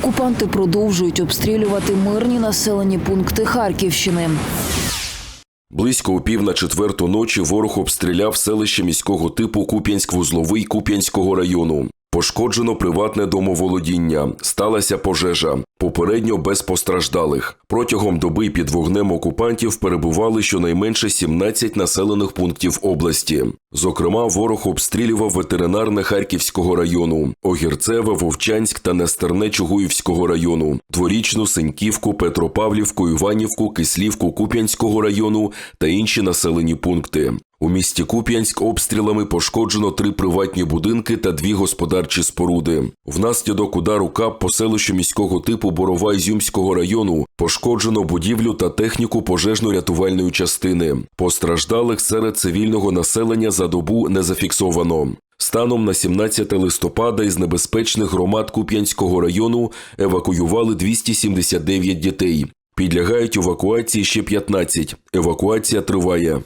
Окупанти продовжують обстрілювати мирні населені пункти Харківщини. Близько опів пів на четверту ночі ворог обстріляв селище міського типу Куп'янськ-Вузловий Куп'янського району. Пошкоджено приватне домоволодіння. Сталася пожежа. Попередньо без постраждалих. Протягом доби під вогнем окупантів перебували щонайменше 17 населених пунктів області. Зокрема, ворог обстрілював ветеринарне Харківського району, Огірцеве, Вовчанськ та Нестерне Чугуївського району, Дворічну, Сеньківку, Петропавлівку, Іванівку, Кислівку Куп'янського району та інші населені пункти. У місті Куп'янськ обстрілами пошкоджено три приватні будинки та дві господарчі споруди. Внаслідок удару КАП по селищу міського типу Борова Ізюмського району пошкоджено будівлю та техніку пожежно-рятувальної частини. Постраждалих серед цивільного населення за добу не зафіксовано. Станом на 17 листопада із небезпечних громад Куп'янського району евакуювали 279 дітей. Підлягають евакуації ще 15. Евакуація триває.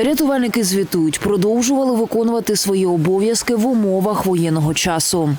Рятувальники звітують, продовжували виконувати свої обов'язки в умовах воєнного часу.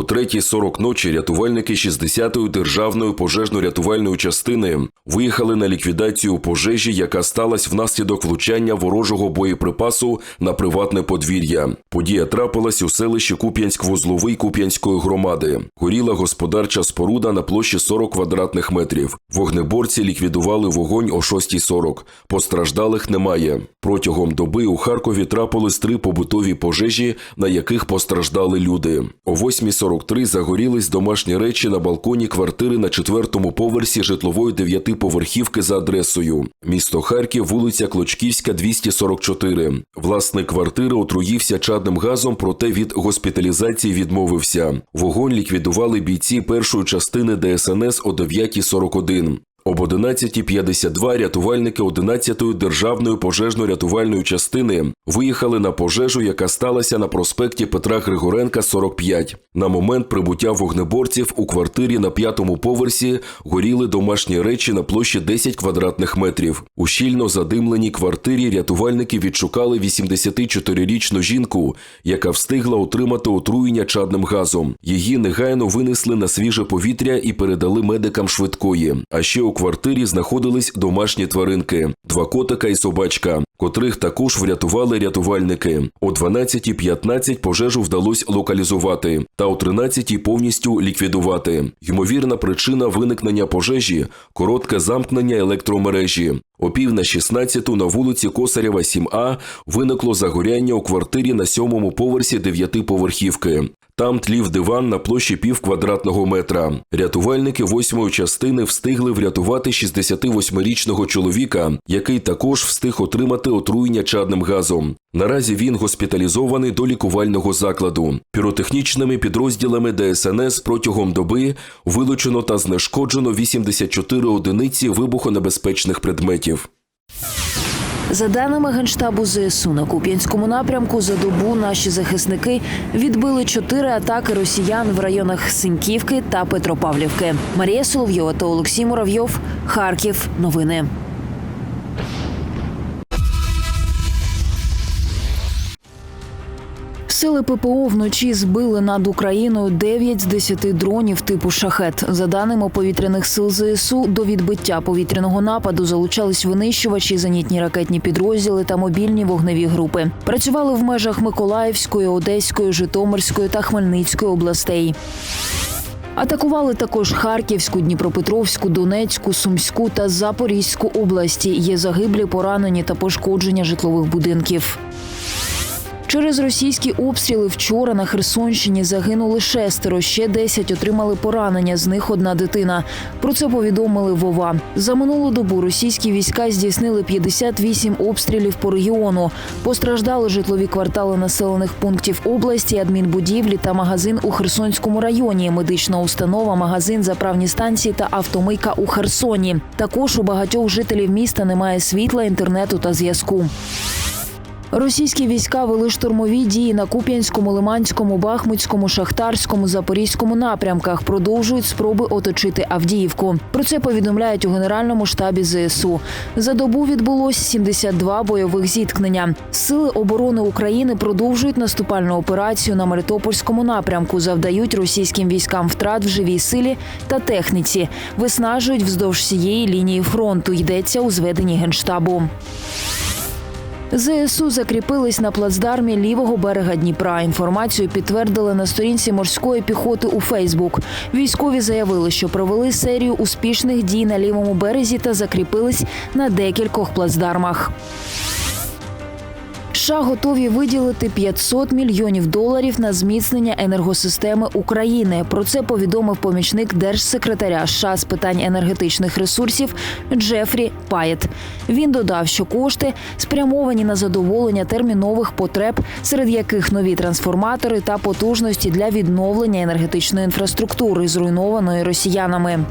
О 3.40 ночі рятувальники 60-ї державної пожежно-рятувальної частини виїхали на ліквідацію пожежі, яка сталася внаслідок влучання ворожого боєприпасу на приватне подвір'я. Подія трапилась у селищі Куп'янськ-Вузловий Куп'янської громади. Горіла господарча споруда на площі 40 квадратних метрів. Вогнеборці ліквідували вогонь о 6.40. Постраждалих немає. Протягом доби у Харкові трапились три побутові пожежі, на яких постраждали люди. О 8.43 загорілись домашні речі на балконі квартири на четвертому поверсі житлової дев'ятиповерхівки за адресою. Місто Харків, вулиця Клочківська, 244. Власник квартири отруївся чадним газом, проте від госпіталізації відмовився. Вогонь ліквідували бійці першої частини ДСНС о 9.41. Об 11.52 рятувальники 11-ї державної пожежно-рятувальної частини виїхали на пожежу, яка сталася на проспекті Петра Григоренка, 45. На момент прибуття вогнеборців у квартирі на п'ятому поверсі горіли домашні речі на площі 10 квадратних метрів. У щільно задимленій квартирі рятувальники відшукали 84-річну жінку, яка встигла отримати отруєння чадним газом. Її негайно винесли на свіже повітря і передали медикам швидкої. А ще у квартирі знаходились домашні тваринки, два котика і собачка, котрих також врятували рятувальники. О 12.15 пожежу вдалося локалізувати, та о 13.00 повністю ліквідувати. Ймовірна причина виникнення пожежі коротке замкнення електромережі. О пів на 16 на вулиці Косарєва, 7А виникло загоряння у квартирі на сьомому поверсі дев'ятиповерхівки. Там тлів диван на площі пів квадратного метра. Рятувальники восьмої частини встигли врятувати 68-річного чоловіка, який також встиг отримати отруєння чадним газом. Наразі він госпіталізований до лікувального закладу. Піротехнічними підрозділами ДСНС протягом доби вилучено та знешкоджено 84 одиниці вибухонебезпечних предметів. За даними Генштабу ЗСУ на Куп'янському напрямку, за добу наші захисники відбили чотири атаки росіян в районах Синьківки та Петропавлівки. Марія Соловйова та Олексій Муравйов. Харків. Новини. Сили ППО вночі збили над Україною 9 з 10 дронів типу шахет. За даними повітряних сил ЗСУ, до відбиття повітряного нападу залучались винищувачі, зенітні ракетні підрозділи та мобільні вогневі групи. Працювали в межах Миколаївської, Одеської, Житомирської та Хмельницької областей. Атакували також Харківську, Дніпропетровську, Донецьку, Сумську та Запорізьку області. Є загиблі, поранені та пошкодження житлових будинків. Через російські обстріли вчора на Херсонщині загинули шестеро, ще 10 отримали поранення, з них одна дитина. Про це повідомили Вова. За минулу добу російські війська здійснили 58 обстрілів по регіону. Постраждали житлові квартали населених пунктів області, адмінбудівлі та магазин у Херсонському районі, медична установа, магазин, заправні станції та автомийка у Херсоні. Також у багатьох жителів міста немає світла, інтернету та зв'язку. Російські війська вели штурмові дії на Куп'янському, Лиманському, Бахмутському, Шахтарському, Запорізькому напрямках. Продовжують спроби оточити Авдіївку. Про це повідомляють у Генеральному штабі ЗСУ. За добу відбулось 72 бойових зіткнення. Сили оборони України продовжують наступальну операцію на Мелітопольському напрямку. Завдають російським військам втрат в живій силі та техніці. Виснажують вздовж всієї лінії фронту. Йдеться у зведенні генштабу. ЗСУ закріпились на плацдармі лівого берега Дніпра. Інформацію підтвердили на сторінці морської піхоти у Фейсбук. Військові заявили, що провели серію успішних дій на лівому березі та закріпились на декількох плацдармах. США готові виділити 500 мільйонів доларів на зміцнення енергосистеми України. Про це повідомив помічник держсекретаря США з питань енергетичних ресурсів Джефрі Паєт. Він додав, що кошти спрямовані на задоволення термінових потреб, серед яких нові трансформатори та потужності для відновлення енергетичної інфраструктури, зруйнованої росіянами.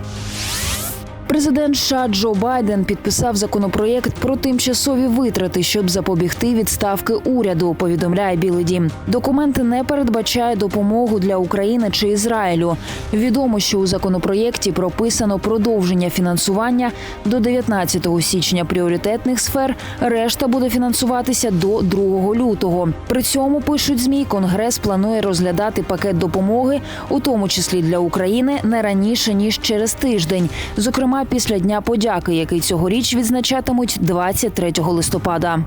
Президент США Джо Байден підписав законопроєкт про тимчасові витрати, щоб запобігти відставки уряду. Повідомляє Білий Дім. Документи не передбачають допомогу для України чи Ізраїлю. Відомо, що у законопроєкті прописано продовження фінансування до 19 січня пріоритетних сфер. Решта буде фінансуватися до 2 лютого. При цьому пишуть змі, конгрес планує розглядати пакет допомоги, у тому числі для України, не раніше ніж через тиждень. Зокрема, після Дня подяки, який цьогоріч відзначатимуть 23 листопада.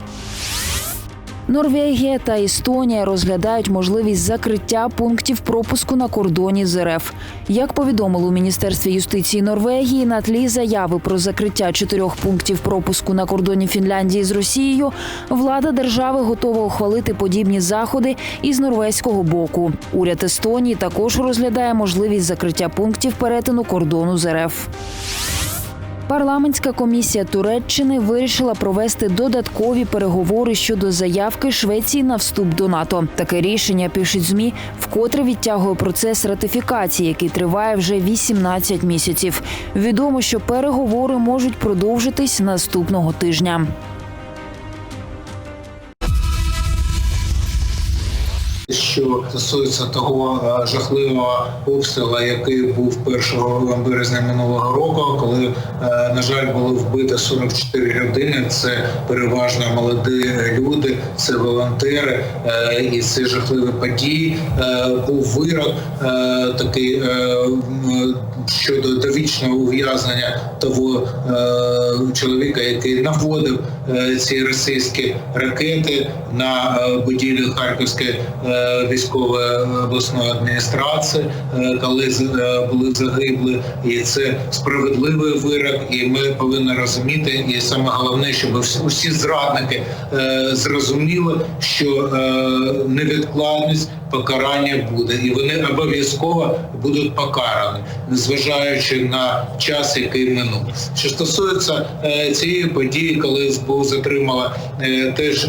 Норвегія та Естонія розглядають можливість закриття пунктів пропуску на кордоні з РФ. Як повідомили у міністерстві юстиції Норвегії, на тлі заяви про закриття чотирьох пунктів пропуску на кордоні Фінляндії з Росією, влада держави готова ухвалити подібні заходи із норвезького боку. Уряд Естонії також розглядає можливість закриття пунктів перетину кордону з РФ. Парламентська комісія Туреччини вирішила провести додаткові переговори щодо заявки Швеції на вступ до НАТО. Таке рішення пишуть змі вкотре відтягує процес ратифікації, який триває вже 18 місяців. Відомо, що переговори можуть продовжитись наступного тижня. Що стосується того е, жахливого обстрілу, який був 1 березня минулого року, коли, е, на жаль, було вбито 44 людини. Це переважно молоді люди, це волонтери, е, і ці жахливі події. Був вирок такий щодо довічного ув'язнення того чоловіка, який наводив ці російські ракети на е, будівлю Харківської е, військової обласної адміністрації, е, коли е, були загибли, і це справедливий вирок. І ми повинні розуміти, і саме головне, щоб усі зрадники е, зрозуміли, що е, невідкладність покарання буде, і вони обов'язково будуть покарані, незважаючи на час, який минув. Що стосується е, цієї події, коли СБУ затримала е, теж е,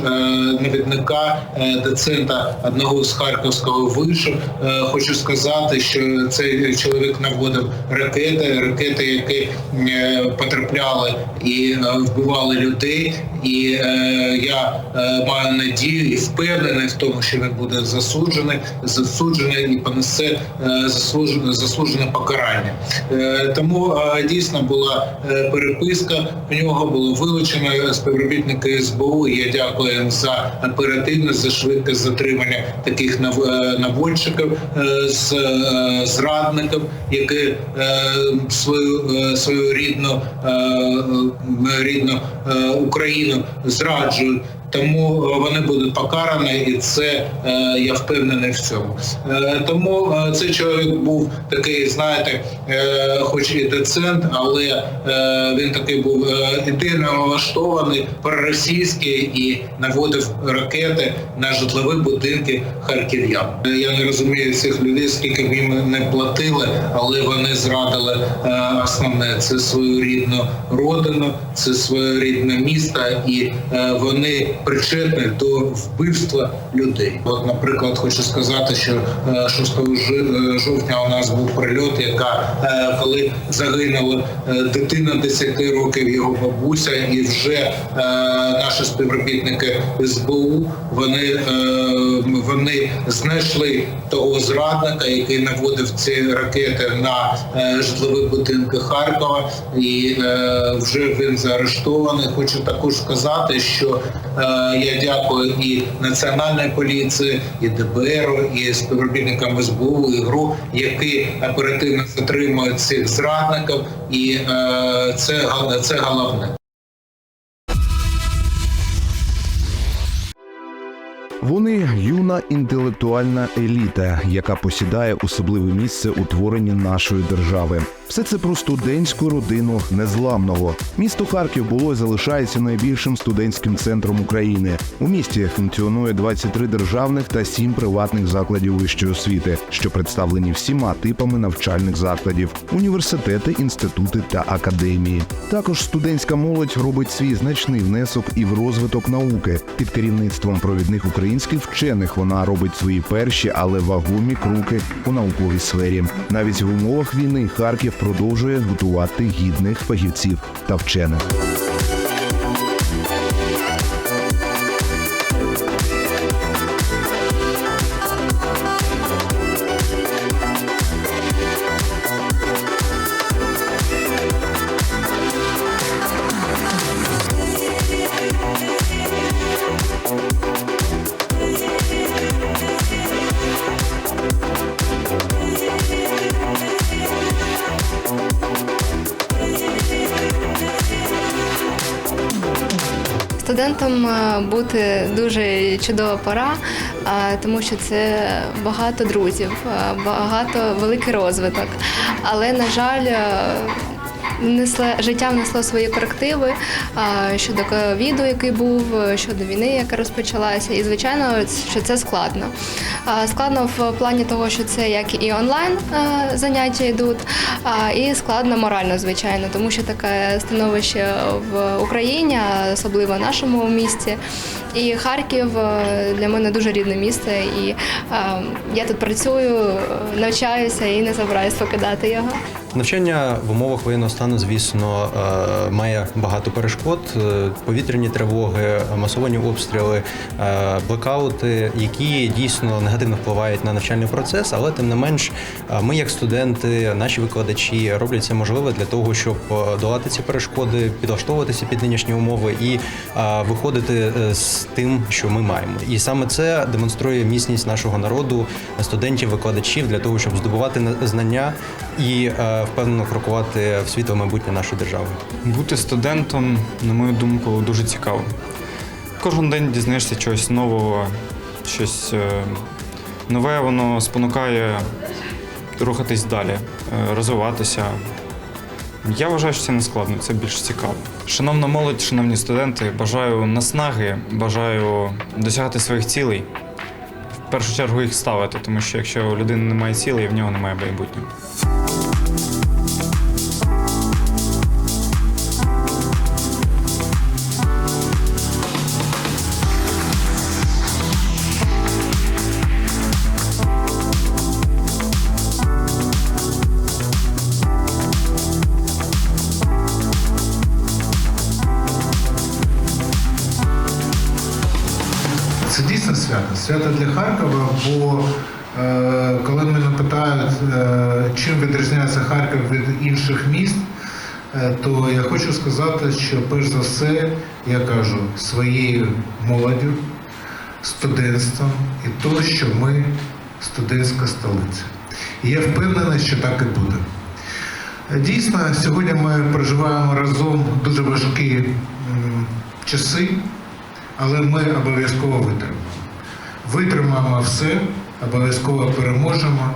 навідника е, доцента одного з харківського вишу, хочу сказати, що цей чоловік наводив ракети, ракети, які потрапляли і вбивали людей. І е, я е, маю надію і впевнений в тому, що він буде засуджений, засуджений і понесе е, заслужене заслужене покарання. Е, тому е, дійсно була е, переписка. У нього було вилучено співробітники СБУ. Я дякую їм за оперативність, за швидке затримання таких нав- е, наводчиків е, з е, зрадників, які е, свою е, свою рідну е, е, рідну е, Україну зраджують. Тому вони будуть покарані, і це е, я впевнений в цьому. Е, тому е, цей чоловік був такий, знаєте, хоч і доцент, але він такий був ідейно налаштований, проросійський і наводив ракети на житлові будинки харків'ян. Я не розумію цих людей, скільки б їм не платили, але вони зрадили основне це свою рідну родину, це своє рідне місто, і вони причетних до вбивства людей. От, наприклад, хочу сказати, що е, 6 е, жовтня у нас був прильот, яка е, коли загинула е, дитина 10 років, його бабуся, і вже е, наші співробітники СБУ вони, е, вони знайшли того зрадника, який наводив ці ракети на е, житлові будинки Харкова, і е, вже він заарештований. Хочу також сказати, що е, я дякую і національної поліції, і ДБР, і співробітникам СБУ, і ГРУ, які оперативно затримують цих зрадників, і е, це, це головне. Вони юна інтелектуальна еліта, яка посідає особливе місце у творенні нашої держави. Все це про студентську родину незламного. Місто Харків було і залишається найбільшим студентським центром України. У місті функціонує 23 державних та 7 приватних закладів вищої освіти, що представлені всіма типами навчальних закладів: університети, інститути та академії. Також студентська молодь робить свій значний внесок і в розвиток науки під керівництвом провідних українських вчених. Вона робить свої перші, але вагомі кроки у науковій сфері. Навіть в умовах війни Харків продовжує готувати гідних фахівців та вчених. Студентом е, бути дуже чудова пора, е, тому що це багато друзів, е, багато великий розвиток. Але на жаль. Несле життя внесло свої корективи щодо ковіду, який був, щодо війни, яка розпочалася, і звичайно, що це складно. Складно в плані того, що це як і онлайн заняття йдуть, і складно морально, звичайно, тому що таке становище в Україні, особливо в нашому місті. І Харків е, для мене дуже рідне місце, і е, я тут працюю, е, навчаюся і не забираюсь покидати його. Навчання в умовах воєнного стану, звісно, має багато перешкод: повітряні тривоги, масовані обстріли, блекаути, які дійсно негативно впливають на навчальний процес. Але тим не менш, ми, як студенти, наші викладачі, роблять це можливе для того, щоб долати ці перешкоди, підлаштовуватися під нинішні умови і виходити е, з тим, що ми маємо. І саме це демонструє міцність нашого народу, студентів, викладачів для того, щоб здобувати знання і е, впевнено крокувати в світле майбутнє нашої держави. Бути студентом, на мою думку, дуже цікаво. Кожен день дізнаєшся чогось нового, щось е, нове, воно спонукає рухатись далі, е, розвиватися. Я вважаю, що це не складно, це більш цікаво. Шановна молодь, шановні студенти, бажаю наснаги, бажаю досягати своїх цілей. В першу чергу їх ставити, тому що якщо у людини немає цілей, в нього немає майбутнього. Свято. Для Харкова, бо е, коли мене питають, е, чим відрізняється Харків від інших міст, е, то я хочу сказати, що перш за все я кажу своєю молоддю, студентством і то, що ми студентська столиця. І я впевнений, що так і буде. Дійсно, сьогодні ми проживаємо разом дуже важкі м, часи, але ми обов'язково витримаємо. Витримаємо все, обов'язково переможемо.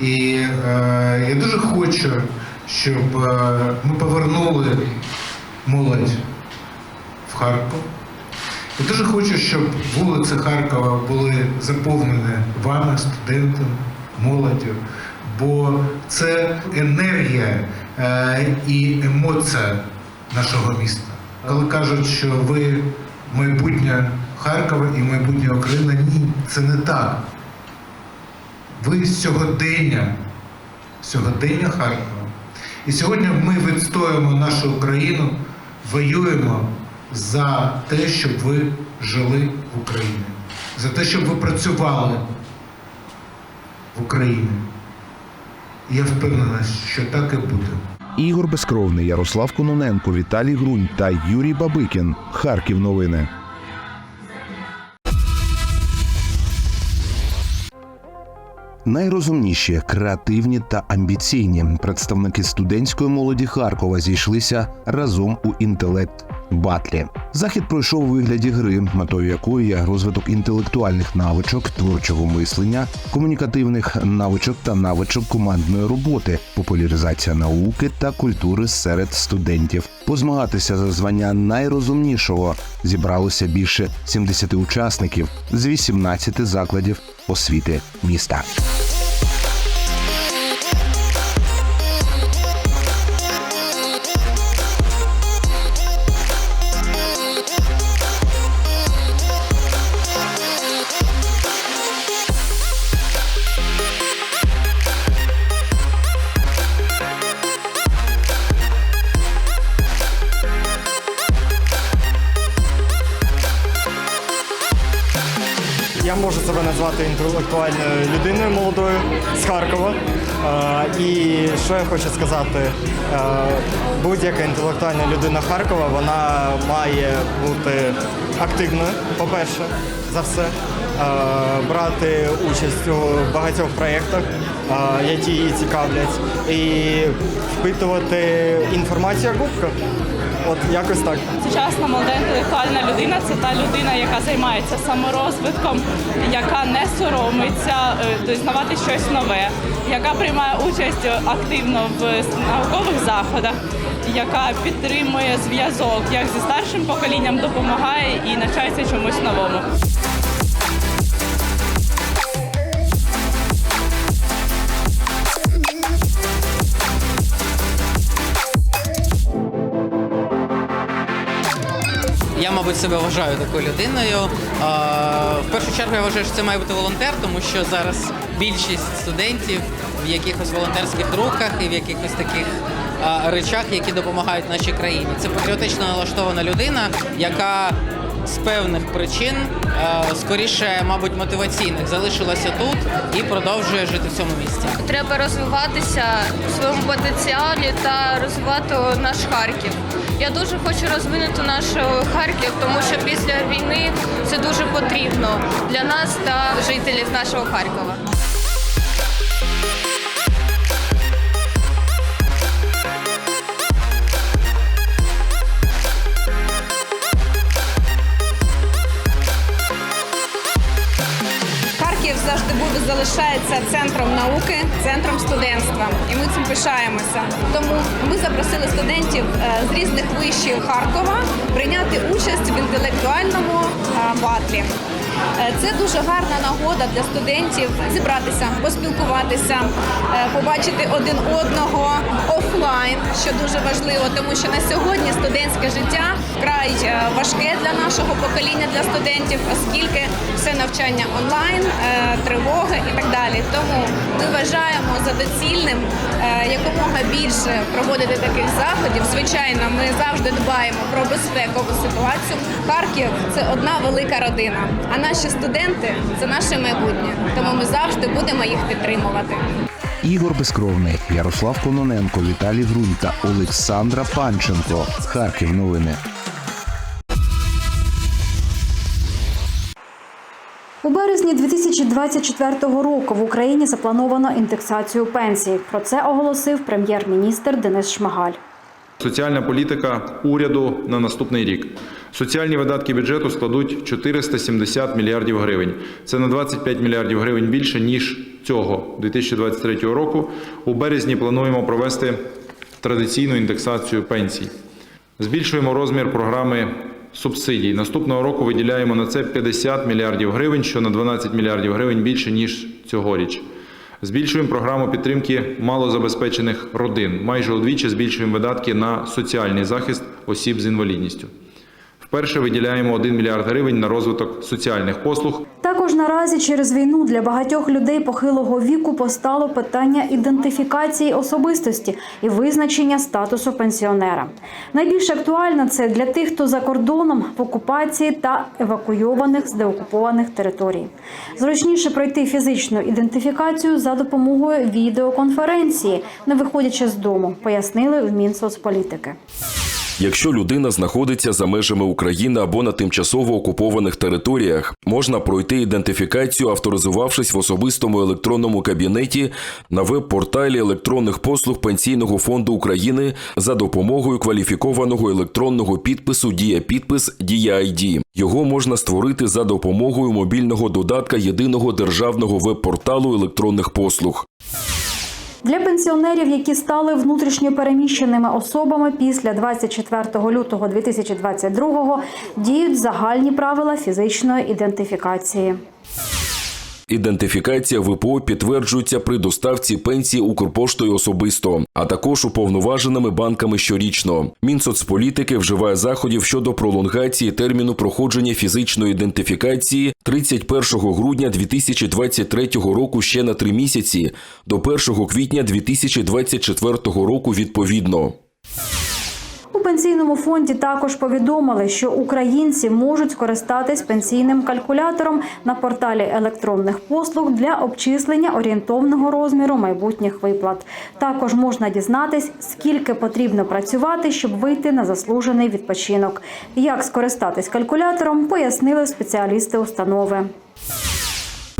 І е, я дуже хочу, щоб е, ми повернули молодь в Харків. Я дуже хочу, щоб вулиці Харкова були заповнені вами, студентами, молоддю, бо це енергія е, і емоція нашого міста. Коли кажуть, що ви майбутнє Харкова і майбутнє України. Ні, це не так. Ви сьогодення, сьогодення Харкова. І сьогодні ми відстоюємо нашу Україну, воюємо за те, щоб ви жили в Україні, за те, щоб ви працювали в Україні. І я впевнений, що так і буде. Ігор Безкровний, Ярослав Кононенко, Віталій Грунь та Юрій Бабикін. Харків новини. Найрозумніші, креативні та амбіційні. Представники студентської молоді Харкова зійшлися разом у інтелект батлі. Захід пройшов у вигляді гри, метою якої є розвиток інтелектуальних навичок, творчого мислення, комунікативних навичок та навичок командної роботи, популяризація науки та культури серед студентів. Позмагатися за звання найрозумнішого зібралося більше 70 учасників з 18 закладів освіти міста. Я можу себе назвати інтелектуальною людиною молодою з Харкова. Е, І що я хочу сказати, Е, будь-яка інтелектуальна людина Харкова вона має бути активною, по-перше, за все, Е, брати участь у багатьох проєктах, які її цікавлять, і впитувати інформацію як губка. От якось так. Сучасна молода інтелектуальна людина це та людина, яка займається саморозвитком, яка не соромиться е, дізнавати щось нове, яка приймає участь активно в наукових заходах, яка підтримує зв'язок як зі старшим поколінням, допомагає і навчається чомусь новому. Мабуть, себе вважаю такою людиною. В першу чергу я вважаю, що це має бути волонтер, тому що зараз більшість студентів в якихось волонтерських рухах і в якихось таких речах, які допомагають нашій країні. Це патріотично налаштована людина, яка з певних причин, скоріше, мабуть, мотиваційних, залишилася тут і продовжує жити в цьому місті. Треба розвиватися у своєму потенціалі та розвивати наш Харків. Я дуже хочу розвинути наш Харків, тому що після війни це дуже потрібно для нас та жителів нашого Харкова. Залишається центром науки, центром студентства, і ми цим пишаємося. Тому ми запросили студентів е, з різних вишів Харкова прийняти участь в інтелектуальному е, батлі. Е, Це дуже гарна нагода для студентів зібратися, поспілкуватися, е, побачити один одного офлайн, що дуже важливо, тому що на сьогодні студентське життя вкрай е, важке для нашого покоління, для студентів, оскільки все навчання онлайн, тривоги і так далі. Тому ми вважаємо за доцільним якомога більше проводити таких заходів. Звичайно, ми завжди дбаємо про безпекову ситуацію. Харків це одна велика родина. А наші студенти це наше майбутнє. Тому ми завжди будемо їх підтримувати. Ігор Безкровний, Ярослав Кононенко, Віталій Грунь та Олександра Панченко. Харків новини. У березні 2024 року в Україні заплановано індексацію пенсій. Про це оголосив прем'єр-міністр Денис Шмигаль. Соціальна політика уряду на наступний рік. Соціальні видатки бюджету складуть 470 мільярдів гривень. Це на 25 мільярдів гривень більше ніж цього 2023 року. У березні плануємо провести традиційну індексацію пенсій. Збільшуємо розмір програми субсидій. Наступного року виділяємо на це 50 мільярдів гривень, що на 12 мільярдів гривень більше ніж цьогоріч. Збільшуємо програму підтримки малозабезпечених родин. Майже удвічі збільшуємо видатки на соціальний захист осіб з інвалідністю. Вперше виділяємо 1 мільярд гривень на розвиток соціальних послуг. Також наразі через війну для багатьох людей похилого віку постало питання ідентифікації особистості і визначення статусу пенсіонера. Найбільш актуально це для тих, хто за кордоном в окупації та евакуйованих з деокупованих територій. Зручніше пройти фізичну ідентифікацію за допомогою відеоконференції, не виходячи з дому, пояснили в Мінсоцполітики. Якщо людина знаходиться за межами України або на тимчасово окупованих територіях, можна пройти ідентифікацію, авторизувавшись в особистому електронному кабінеті на веб-порталі електронних послуг Пенсійного фонду України за допомогою кваліфікованого електронного підпису Дія підпис Дія ID. Його можна створити за допомогою мобільного додатка єдиного державного веб-порталу електронних послуг. Для пенсіонерів, які стали внутрішньо переміщеними особами після 24 лютого 2022 діють загальні правила фізичної ідентифікації. Ідентифікація ВПО підтверджується при доставці пенсії Укрпоштою особисто, а також уповноваженими банками щорічно. Мінсоцполітики вживає заходів щодо пролонгації терміну проходження фізичної ідентифікації 31 грудня 2023 року ще на три місяці до 1 квітня 2024 року відповідно. Пенсійному фонді також повідомили, що українці можуть скористатись пенсійним калькулятором на порталі електронних послуг для обчислення орієнтовного розміру майбутніх виплат. Також можна дізнатись, скільки потрібно працювати, щоб вийти на заслужений відпочинок. Як скористатись калькулятором, пояснили спеціалісти установи.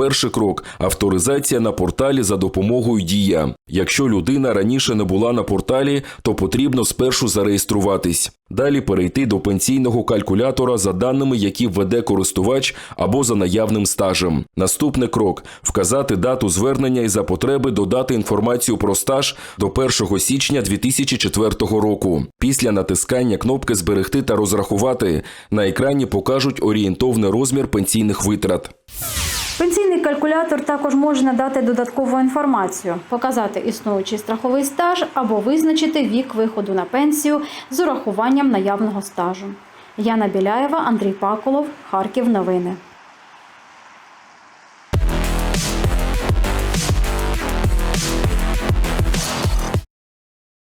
Перший крок авторизація на порталі за допомогою Дія. Якщо людина раніше не була на порталі, то потрібно спершу зареєструватись. Далі перейти до пенсійного калькулятора за даними, які введе користувач або за наявним стажем. Наступний крок вказати дату звернення і за потреби додати інформацію про стаж до 1 січня 2004 року. Після натискання кнопки Зберегти та розрахувати на екрані покажуть орієнтовний розмір пенсійних витрат. Пенсійний калькулятор також може надати додаткову інформацію, показати існуючий страховий стаж або визначити вік виходу на пенсію з урахуванням наявного стажу. Яна Біляєва, Андрій Паколов, Харків. Новини.